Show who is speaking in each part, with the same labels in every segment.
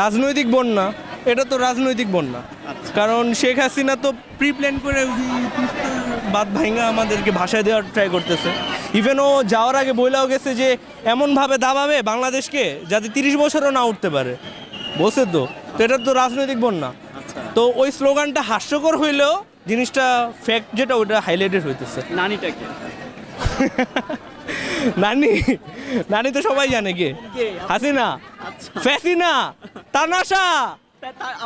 Speaker 1: রাজনৈতিক বন্যা এটা তো রাজনৈতিক বন্যা। কারণ শেখ হাসিনা তো প্রি প্ল্যান করে বাদ ভাঙ্গা আমাদেরকে ভাষায় দেওয়ার ট্রাই করতেছে। ইভেন ও যাওয়ার আগে বইলাও গেছে যে এমনভাবে দাবাবে বাংলাদেশকে যাতে তিরিশ বছরও না উঠতে পারে। বলছে তো। তো এটা তো রাজনৈতিক বন্যা। তো ওই স্লোগানটা হাস্যকর হইলেও জিনিসটা ফ্যাক্ট যেটা ওটা হাইলাইটেড হইতেছে।
Speaker 2: নানিটাকে
Speaker 1: নানি। নানি তো সবাই জানে কে?
Speaker 2: কে?
Speaker 1: হাসিনা।
Speaker 2: আচ্ছা।
Speaker 1: ফ্যাসিনা। তানাশা!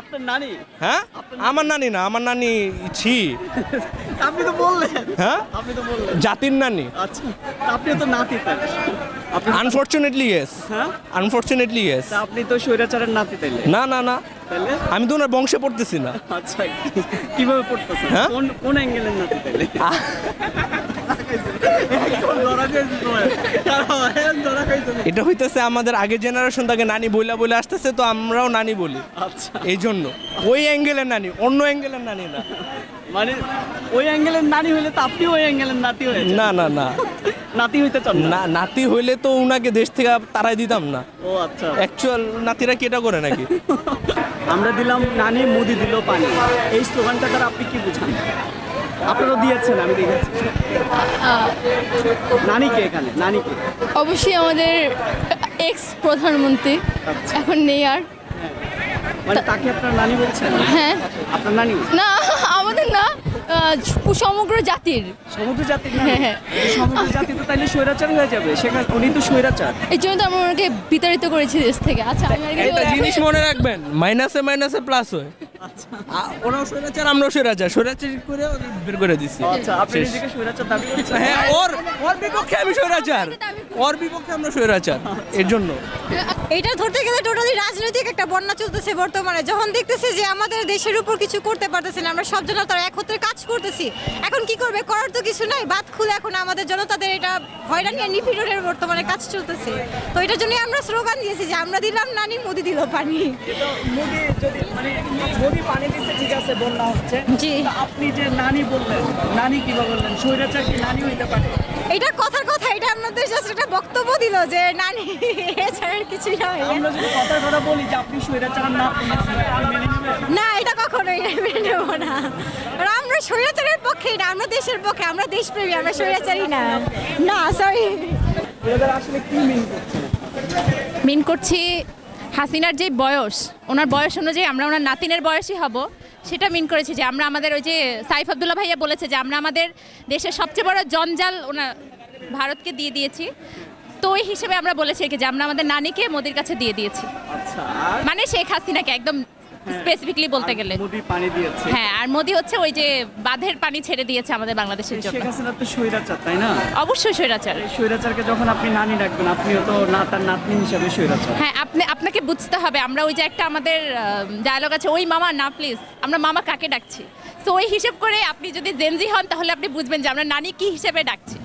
Speaker 2: আপনার নানি?
Speaker 1: হ্যাঁ? আমার নানি না আমার নানি ছি।
Speaker 2: আপনি তো বললেন।
Speaker 1: হ্যাঁ?
Speaker 2: আপনি তো বললেন।
Speaker 1: জাতির নানি।
Speaker 2: আচ্ছা আপনি তো নাতি
Speaker 1: আনফর্চুনেটলি ইয়েস
Speaker 2: হ্যাঁ?
Speaker 1: আনফর্চুনেটলি ইয়েস
Speaker 2: আপনি তো স্বৈরাচারের নাতি তাইলে।
Speaker 1: না না না। আমি তো ওনার বংশে পড়তেছি না।
Speaker 2: আচ্ছা কীভাবে পড়তেছেন?
Speaker 1: হ্যাঁ?
Speaker 2: কোন কোন অ্যাঙ্গেলের নাতি তাইলে?
Speaker 1: এটা হইতেছে আমাদের আগের জেনারেশন তাকে নানি বইলা বলে আসতেছে তো আমরাও নানি বলি।
Speaker 2: আচ্ছা।
Speaker 1: এই জন্য ওই অ্যাঙ্গেলের নানি অন্য অ্যাঙ্গেলের নানি না।
Speaker 2: মানে ওই অ্যাঙ্গেলের নানি হইলে তো আপনি ওই অ্যাঙ্গেলের নাতি হয়ে
Speaker 1: না না না।
Speaker 2: নাতি হইতে চান না?
Speaker 1: না নাতি হইলে তো উনাকে দেশ থেকে তারাই দিতাম না।
Speaker 2: ও আচ্ছা।
Speaker 1: অ্যাকচুয়াল নাতিরা কি এটা করে নাকি?
Speaker 2: আমরা দিলাম নানি মুদি দিল পানি। এই স্লোগানটা দ্বারা আপনি কি বুঝান? আপনারা দিয়েছেন আমি দেখেছি। নানিকে এখানে নানি কে
Speaker 3: অবশ্যই আমাদের এক্স প্রধানমন্ত্রী এখন নেই আর।
Speaker 2: মানে তাকে আপনার নানি বলছেন?
Speaker 3: হ্যাঁ।
Speaker 2: আপনার নানি
Speaker 3: না আমাদের না সমগ্র জাতির।
Speaker 2: সমুদ্র জাতির?
Speaker 3: হ্যাঁ, হ্যাঁ।
Speaker 2: এই জাতি তো তাইলে স্বৈরাচার হয়ে যাবে। সেখানে উনি তো স্বৈরাচার।
Speaker 3: এই জন্য তো আমরা ওনাকে বিতাড়িত করেছি দেশ থেকে। আচ্ছা আমি
Speaker 1: একটা জিনিস মনে রাখবেন মাইনাসে মাইনাসে প্লাস হয়। ওরাও স্বৈরাচার আমরাও স্বৈরাচার। স্বৈরাচার করে ওদের বের করে দিচ্ছি
Speaker 2: আচ্ছা
Speaker 1: হ্যাঁ ওর ওর বিপক্ষে আমি স্বৈরাচার। ওর বিপক্ষে আমরা স্বৈরাচার। এর জন্য।
Speaker 4: এটা ধরতে গেলে টোটালি রাজনৈতিক একটা বন্যা চলতেছে বর্তমানে। যখন দেখতেছে যে আমাদের দেশের উপর কিছু করতে পারতেছে না আমরা সব জনতার একত্রে কাজ করতেছি। এখন কি করবে? করার তো কিছু নাই। বাদ খুলে এখন আমাদের জনতাদের এটা হয়রানি আর নিপীড়নের বর্তমানে কাজ চলতেছে। তো এটার জন্য আমরা স্লোগান দিয়েছি যে আমরা দিলাম নানি মোদি দিল পানি।
Speaker 2: মানে
Speaker 4: জি।
Speaker 2: আপনি যে নানি বললেন নানি কীভাবে বললেন স্বৈরাচার কি নানি হইতে পারে?
Speaker 4: এটা কথার কথা এটা আমাদের জাস্ট একটা বক্তব্য দিল যে নানি এছাড়া আর কিছুই নয়
Speaker 2: আমরা যদি কথার কথা বলি যে আপনি স্বৈরাচার না আপনি মেনে
Speaker 4: না এটা কখনো এটা মেনে নেব না। আর আমরা স্বৈরাচারের পক্ষে না আমরা দেশের পক্ষে আমরা দেশপ্রেমী আমরা স্বৈরাচারী না। না সরি
Speaker 2: মিন
Speaker 5: মিন করছি হাসিনার যে বয়স ওনার বয়স অনুযায়ী আমরা ওনার নাতিনের বয়সই হব। সেটা মিন করেছি যে আমরা আমাদের ওই যে সাইফ আবদুল্লাহ ভাইয়া বলেছে যে আমরা আমাদের দেশের সবচেয়ে বড় জঞ্জাল ওনার ভারতকে দিয়ে দিয়েছি। তো ওই হিসেবে আমরা বলেছি কি যে আমরা আমাদের নানিকে মোদির কাছে দিয়ে দিয়েছি।
Speaker 2: আচ্ছা।
Speaker 5: মানে শেখ হাসিনাকে একদম স্পেসিফিকলি বলতে গেলে।
Speaker 2: মোদি পানি দিয়েছে।
Speaker 5: হ্যাঁ আর মোদি হচ্ছে ওই যে বাঁধের পানি ছেড়ে দিয়েছে আমাদের বাংলাদেশের জন্য।
Speaker 2: শেখ হাসিনা তো স্বৈরাচার তাই না?
Speaker 5: অবশ্যই স্বৈরাচার।
Speaker 2: স্বৈরাচারকে যখন আপনি নানি ডাকবেন আপনিও তো না তার নাতনি হিসাবে স্বৈরাচার।
Speaker 5: হ্যাঁ আপনি আপনাকে বুঝতে হবে আমরা ওই যে একটা আমাদের ডায়লগ আছে ওই মামা না প্লিজ আমরা মামা কাকে ডাকছি? তো ওই হিসেব করে আপনি যদি জেনজি হন তাহলে আপনি বুঝবেন যে আমরা নানি কি হিসেবে ডাকছি।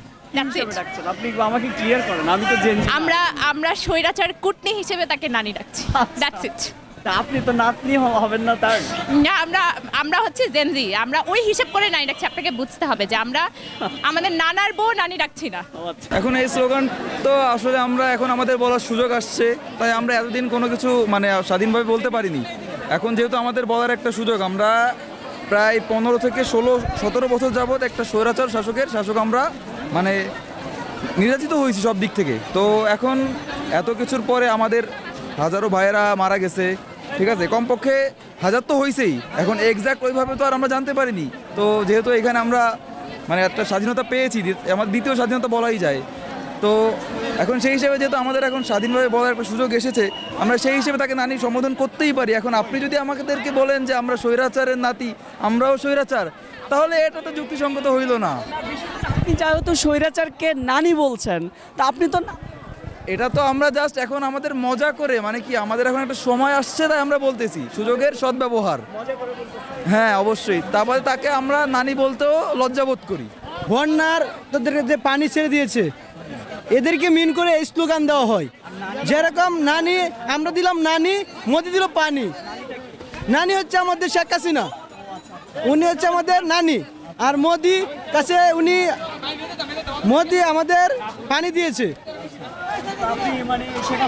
Speaker 2: আপনি আমাকে ক্লিয়ার করেন আমি তো
Speaker 5: আমরা আমরা স্বৈরাচার কুটনি হিসেবে তাকে নানি ডাকছি। দ্যাটস ইট
Speaker 2: তা আপনি তো নাতনি হ- হবেন না তার।
Speaker 5: না আমরা আমরা হচ্ছে জেনজি আমরা ওই হিসেব করে নানি ডাকছি আপনাকে বুঝতে হবে যে আমরা আমাদের নানার বউ নানি ডাকছি না।
Speaker 2: ও আচ্ছা।
Speaker 6: এখন এই স্লোগান তো আসলে আমরা এখন আমাদের বলার সুযোগ আসছে তাই আমরা এতদিন কোনো কিছু মানে স্বাধীনভাবে বলতে পারিনি। এখন যেহেতু আমাদের বলার একটা সুযোগ আমরা প্রায় পনেরো থেকে ষোলো সতেরো বছর যাবৎ একটা স্বৈরাচার শাসকের শাসক আমরা মানে নির্যাতিত হয়েছি সব দিক থেকে। তো এখন এত কিছুর পরে আমাদের হাজারো ভাইয়েরা মারা গেছে ঠিক আছে, কমপক্ষে হাজার তো হয়েছেই এখন এক্স্যাক্ট ওইভাবে তো আর আমরা জানতে পারিনি। তো যেহেতু এখানে আমরা মানে একটা স্বাধীনতা পেয়েছি আমার দ্বিতীয় স্বাধীনতা বলাই যায়। তো এখন সেই হিসেবে যেহেতু আমাদের এখন স্বাধীনভাবে বলার একটা সুযোগ এসেছে, আমরা সেই হিসেবে তাকে নানি সম্বোধন করতেই পারি। এখন আপনি যদি আমাদেরকে বলেন যে আমরা স্বৈরাচারের নাতি, আমরাও স্বৈরাচার, তাহলে এটা তো যুক্তিসঙ্গত হইল না।
Speaker 2: আপনি যেহেতু স্বৈরাচারকে নানি বলছেন, তা আপনি তো
Speaker 6: এটা তো আমরা জাস্ট এখন আমাদের মজা করে মানে কি আমাদের এখন একটা সময় আসছে তাই আমরা বলতেছি। সুযোগের সদ্ব্যবহার। হ্যাঁ অবশ্যই। তারপরে তাকে আমরা নানি বলতেও লজ্জাবোধ করি।
Speaker 7: বন্যার তাদেরকে যে পানি ছেড়ে দিয়েছে এদেরকে মিন করে এই স্লোগান দেওয়া হয়। যেরকম নানি আমরা দিলাম নানি মোদি দিল পানি। নানি হচ্ছে আমাদের শেখ হাসিনা। উনি হচ্ছে আমাদের নানি। আর মোদি কাছে উনি মোদি আমাদের পানি দিয়েছে।
Speaker 2: আপনি মানে শেখ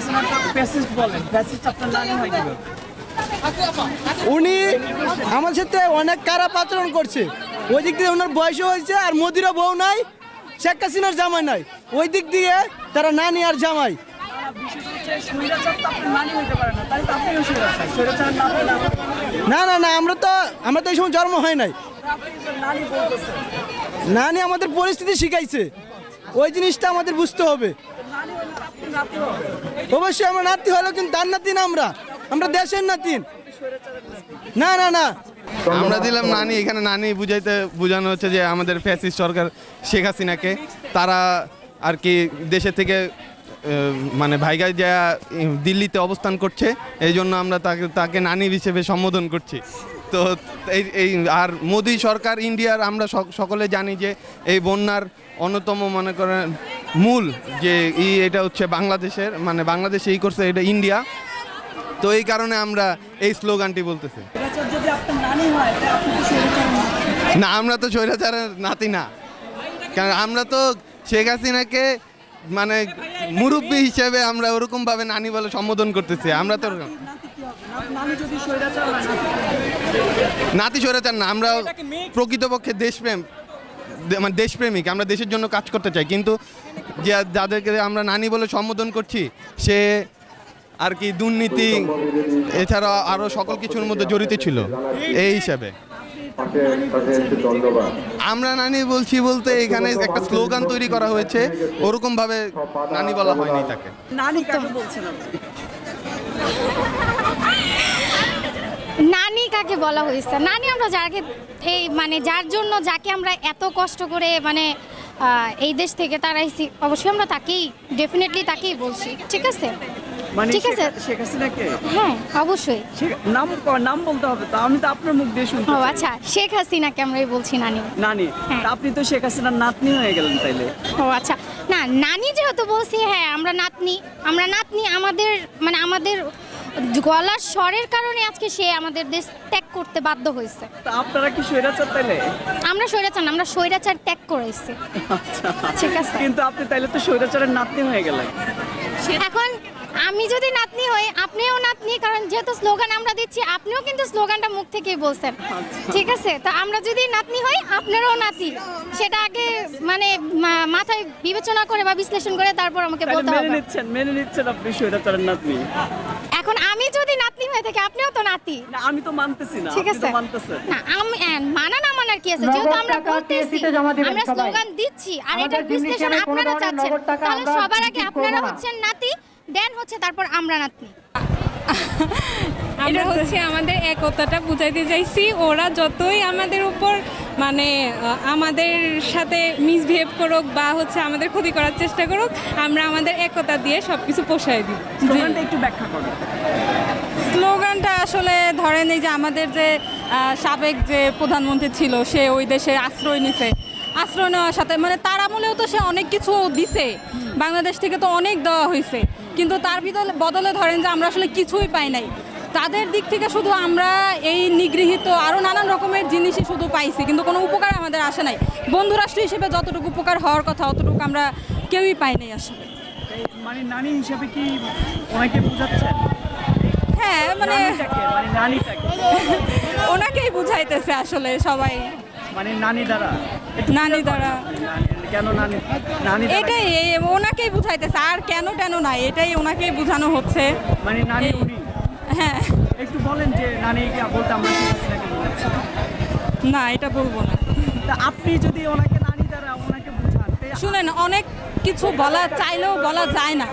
Speaker 2: বলেন আপনার নানি হয়
Speaker 7: উনি আমার সাথে অনেক খারাপ আচরণ করছে। ওই দিক দিয়ে ওনার বয়সও হয়েছে আর মোদিরও বউ নাই, শেখ হাসিনার জামাই নাই। ওই দিক দিয়ে তারা নানি আর জামাই।
Speaker 2: না না
Speaker 7: না, আমরা তো আমরা তো এই সময় জন্ম হয় নাই।
Speaker 2: নানি
Speaker 7: আমাদের পরিস্থিতি শিখাইছে। ওই জিনিসটা আমাদের বুঝতে হবে
Speaker 2: নানি হলে তো আপনি নাতি হবে
Speaker 7: অবশ্যই আমরা নাতি হলেও কিন্তু তার নাতি না আমরা। আমরা দেশের নাতি। না না না।
Speaker 8: আমরা দিলাম নানি, এখানে নানি বুঝাইতে বোঝানো হচ্ছে যে আমাদের ফ্যাসিস্ট সরকার শেখ হাসিনাকে। তারা আর কি দেশে থেকে মানে ভাইগায় যা দিল্লিতে অবস্থান করছে, এই জন্য আমরা তাকে তাকে নানি হিসেবে সম্বোধন করছি। তো এই এই, আর মোদি সরকার, ইন্ডিয়ার আমরা সকলে জানি যে এই বন্যার অন্যতম মনে করেন মূল যে ই এটা হচ্ছে বাংলাদেশের মানে বাংলাদেশে এই করছে এটা ইন্ডিয়া তো এই কারণে আমরা এই স্লোগানটি বলতেছি।
Speaker 2: না?
Speaker 8: আমরা তো স্বৈরাচারের নাতি না। কারণ আমরা তো শেখ হাসিনাকে মানে মুরব্বী হিসেবে আমরা ওরকম ভাবে নানি বলে সম্বোধন করতেছি। আমরা তো
Speaker 2: নাতি স্বৈরাচার
Speaker 8: না আমরা প্রকৃতপক্ষে দেশপ্রেম। মানে দেশপ্রেমিক আমরা দেশের জন্য কাজ করতে চাই। কিন্তু যে যাদেরকে আমরা নানি বলে সম্বোধন করছি সে আর কি দুর্নীতি এছাড়া আরও সকল কিছুর মধ্যে জড়িত ছিল এই হিসাবে। আমরা নানি বলছি বলতে এখানে একটা স্লোগান তৈরি করা হয়েছে ওরকম ভাবে নানি বলা হয়নি তাকে।
Speaker 2: নানি কাকে
Speaker 9: নানি কাকে বলা হয়েছে? নানি আমরা যাকে এই মানে যার জন্য যাকে আমরা এত কষ্ট করে মানে এই দেশ থেকে তারাইছি অবশ্যই আমরা তাকেই ডেফিনেটলি তাকেই বলছি ঠিক আছে?
Speaker 2: মানে
Speaker 9: ঠিক আছে।
Speaker 2: শেখ- হাসিনাকে?
Speaker 9: হ্যাঁ অবশ্যই।
Speaker 2: নাম নাম বলতে হবে তো আমি তো আপনার মুখ দিয়ে শুনতে
Speaker 9: ও আচ্ছা শেখ হাসিনাকে আমরাই বলছি নানি।
Speaker 2: নানি
Speaker 9: হ্যাঁ।
Speaker 2: আপনি তো শেখ হাসিনার নাতনি হয়ে গেলেন তাইলে।
Speaker 9: ও আচ্ছা। না নানি যেহেতু বলছি হ্যাঁ আমরা নাতনি আমরা নাতনি আমাদের মানে আমাদের গলার স্বরের কারণে আজকে সে আমাদের দেশ ত্যাগ করতে বাধ্য হয়েছে।
Speaker 2: আপনারা কি স্বৈরাচার তাইলে?
Speaker 9: আমরা স্বৈরাচার না, আমরা স্বৈরাচার ত্যাগ করেছি।
Speaker 2: আচ্ছা।
Speaker 9: ঠিক আছে।
Speaker 2: কিন্তু আপনি তাইলে তো স্বৈরাচারের নাতনি হয়ে গেলেন।
Speaker 9: এখন আমি যদি নাতনি হই আপনিও নাতনি কারণ যেহেতু স্লোগান আমরা দিচ্ছি আপনিও কিন্তু স্লোগানটা মুখ থেকেই বলছেন। ঠিক আছে? তো আমরা যদি নাতনি হই আপনারও নাতি। সেটা আগে মানে মাথায় বিবেচনা করে বা বিশ্লেষণ করে তারপর আমাকে বলতে
Speaker 2: মেনে নিচ্ছেন মেনে নিচ্ছেন আপনি স্বৈরাচারের নাতনি।
Speaker 9: আমি যদি নাতনি হয়ে থাকি আপনিও তো নাতি।
Speaker 2: না আমি তো মানতেছি না
Speaker 9: ঠিক আছে? না আমি মানা না মানার কি আছে? যেহেতু আমরা বলতেছি আমরা স্লোগান দিচ্ছি আর এটা বিশ্লেষণ আপনারা চাচ্ছেন। তাহলে সবার আগে আপনারা হচ্ছেন নাতি দেন হচ্ছে তারপর আমরা নাতনি।
Speaker 10: আমরা হচ্ছে আমাদের একতাটা বুঝাইতে চাইছি ওরা যতই আমাদের উপর মানে আমাদের সাথে মিসবিহেভ করুক বা হচ্ছে আমাদের ক্ষতি করার চেষ্টা করুক আমরা আমাদের একতা দিয়ে সব কিছু পোষায় দিই
Speaker 2: একটু ব্যাখ্যা করুন
Speaker 10: স্লোগানটা আসলে ধরেন এই যে আমাদের যে সাবেক যে প্রধানমন্ত্রী ছিল সে ওই দেশে আশ্রয় নিছে। আশ্রয় নেওয়ার সাথে মানে তার আমলেও তো সে অনেক কিছু দিছে। বাংলাদেশ থেকে তো অনেক দেওয়া হয়েছে কিন্তু তার ভিতরে বদলে ধরেন যে আমরা আসলে কিছুই পাই নাই। তাদের দিক থেকে শুধু আমরা এই নিগৃহীত আরও নানান রকমের জিনিসই শুধু পাইছি কিন্তু কোনো উপকার আমাদের আসে নাই। বন্ধুরাষ্ট্র হিসেবে যতটুকু উপকার হওয়ার কথা অতটুকু আমরা কেউই পাই নাই আসলে।
Speaker 2: মানে নানি হিসাবে কি ওনাকে বুঝাচ্ছেন?
Speaker 10: হ্যাঁ মানে
Speaker 2: মানে
Speaker 10: ওনাকেই বুঝাইতেছে আসলে সবাই।
Speaker 2: মানে নানি দ্বারা।
Speaker 10: নানি দ্বারা।
Speaker 2: কেন নানি নানি
Speaker 10: এটাই এই- ওনাকেই বুঝাইতেছে আর কেন কেন নাই এটাই ওনাকেই বোঝানো হচ্ছে।
Speaker 2: মানে নানি
Speaker 10: হ্যাঁ।
Speaker 2: একটু বলেন যে নানি বলতে আমরা
Speaker 10: না? এটা বলব না।
Speaker 2: আপনি যদি ওনাকে নানি দ্বারা ওনাকে বোঝান
Speaker 10: শুনেন অনেক কিছু বলা চাইলেও বলা যায় না।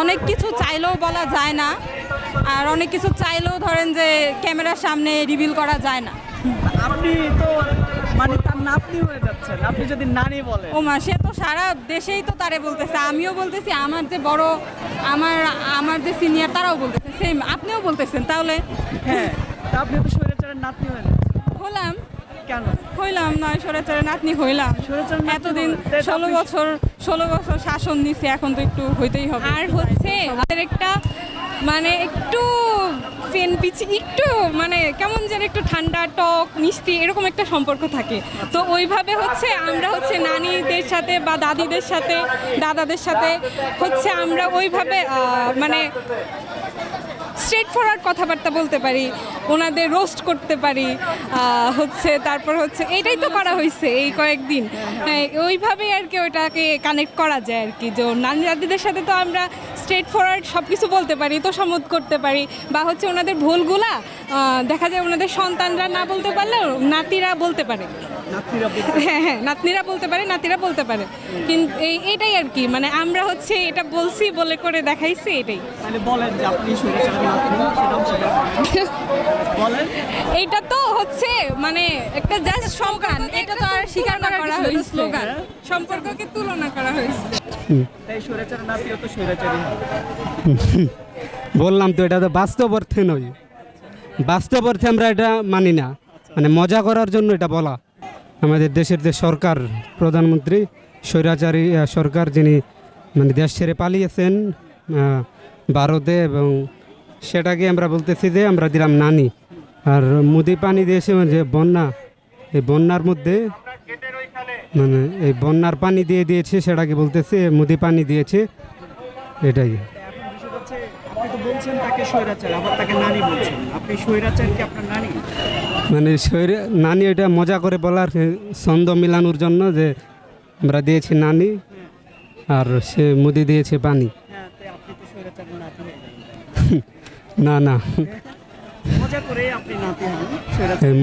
Speaker 10: অনেক কিছু চাইলেও বলা যায় না। আর অনেক কিছু চাইলেও ধরেন যে ক্যামেরার সামনে রিভিল করা যায় না।
Speaker 2: আপনি তো মানে তার নাতনি হয়ে যাচ্ছেন। আপনি যদি নানি বলেন।
Speaker 10: ও মা সে তো সারা দেশেই তো তারে বলতেছে। আমিও বলতেছি আমার যে বড় আমার আমার যে সিনিয়র তারাও বলতেছে। সেম আপনিও বলতেছেন তাহলে?
Speaker 2: হ্যাঁ তা আপনি তো স্বৈরাচারের নাতনি হয়ে যাচ্ছেন।
Speaker 10: হলাম।
Speaker 2: কেন?
Speaker 10: হইলাম নয় সরেচারের নাতনি হইলাম।
Speaker 2: স্বৈরাচারের নাতনি
Speaker 10: এতদিন
Speaker 2: হলেন। তা
Speaker 10: ষোলো
Speaker 2: আপনি-
Speaker 10: বছর ষোলো বছর শাসন নিচ্ছে এখন তো একটু হইতেই হবে। আর হচ্ছে আমাদের একটা মানে একটু মেন পিচি একটু মানে কেমন যেন একটু ঠান্ডা, টক, মিষ্টি, এরকম একটা সম্পর্ক থাকে। তো ওইভাবে হচ্ছে আমরা হচ্ছে নানিদের সাথে বা দাদিদের সাথে, দাদাদের সাথে হচ্ছে আমরা ওইভাবে মানে স্ট্রেট ফরওয়ার্ড কথাবার্তা বলতে পারি ওনাদের রোস্ট করতে পারি হচ্ছে তারপর হচ্ছে এটাই তো করা হয়েছে এই কয়েকদিন। হ্যাঁ, ওইভাবেই আর কি ওটাকে কানেক্ট করা যায় আর কি। যে নানি দাদিদের সাথে তো আমরা স্ট্রেট ফরওয়ার্ড সব কিছু বলতে পারি তো সম্মত করতে পারি বা হচ্ছে ওনাদের ভুলগুলা দেখা যায় ওনাদের সন্তানরা না বলতে পারলেও নাতিরা বলতে পারে। হ্যাঁ হ্যাঁ নাতনিরা বলতে পারে নাতিরা বলতে পারে। কিন্তু এই এটাই আর কি মানে আমরা হচ্ছে এটা বলছি বলে করে দেখাইছি এটাই।
Speaker 2: বলেন যে আপনি। বলেন।
Speaker 10: এটা তো হচ্ছে মানে একটা জাস্ট সংজ্ঞান এটা তো আর স্বীকার করা করা হয়েছে। স্লোগান সম্পর্ককে তুলনা করা হয়েছে।
Speaker 2: তাই স্বৈরাচারের নাতিও তো
Speaker 11: বললাম তো এটা তো বাস্তব অর্থে নয়। বাস্তব অর্থে আমরা এটা মানি না। মানে মজা করার জন্য এটা বলা। আমাদের দেশের যে সরকার, প্রধানমন্ত্রী স্বৈরাচারী সরকার যিনি মানে দেশ ছেড়ে পালিয়েছেন ভারতে এবং সেটাকে আমরা বলতেছি যে আমরা দিলাম নানি। আর মুদি পানি দিয়েছে যে বন্যা, এই বন্যার মধ্যে মানে এই বন্যার পানি দিয়ে দিয়েছে, সেটাকে বলতেছে মুদি পানি দিয়েছে, এটাই।
Speaker 2: আপনি বলছেন
Speaker 11: মানে শরীরে নানি এটা মজা করে বলার ছন্দ মিলানোর জন্য যে আমরা দিয়েছি নানি আর সে মুদি দিয়েছে পানি।
Speaker 2: হ্যাঁ হয়ে।
Speaker 11: না না।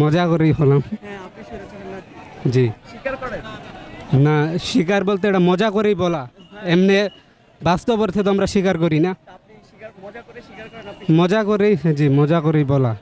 Speaker 2: মজা
Speaker 11: করেই হলাম।
Speaker 2: হ্যাঁ স্বৈরাচারের নাতি
Speaker 11: জি। না শিকার বলতে এটা মজা করেই বলা। এমনি বাস্তব অর্থে তো আমরা স্বীকার করি না।
Speaker 2: মজা
Speaker 11: করেই জি মজা করেই বলা।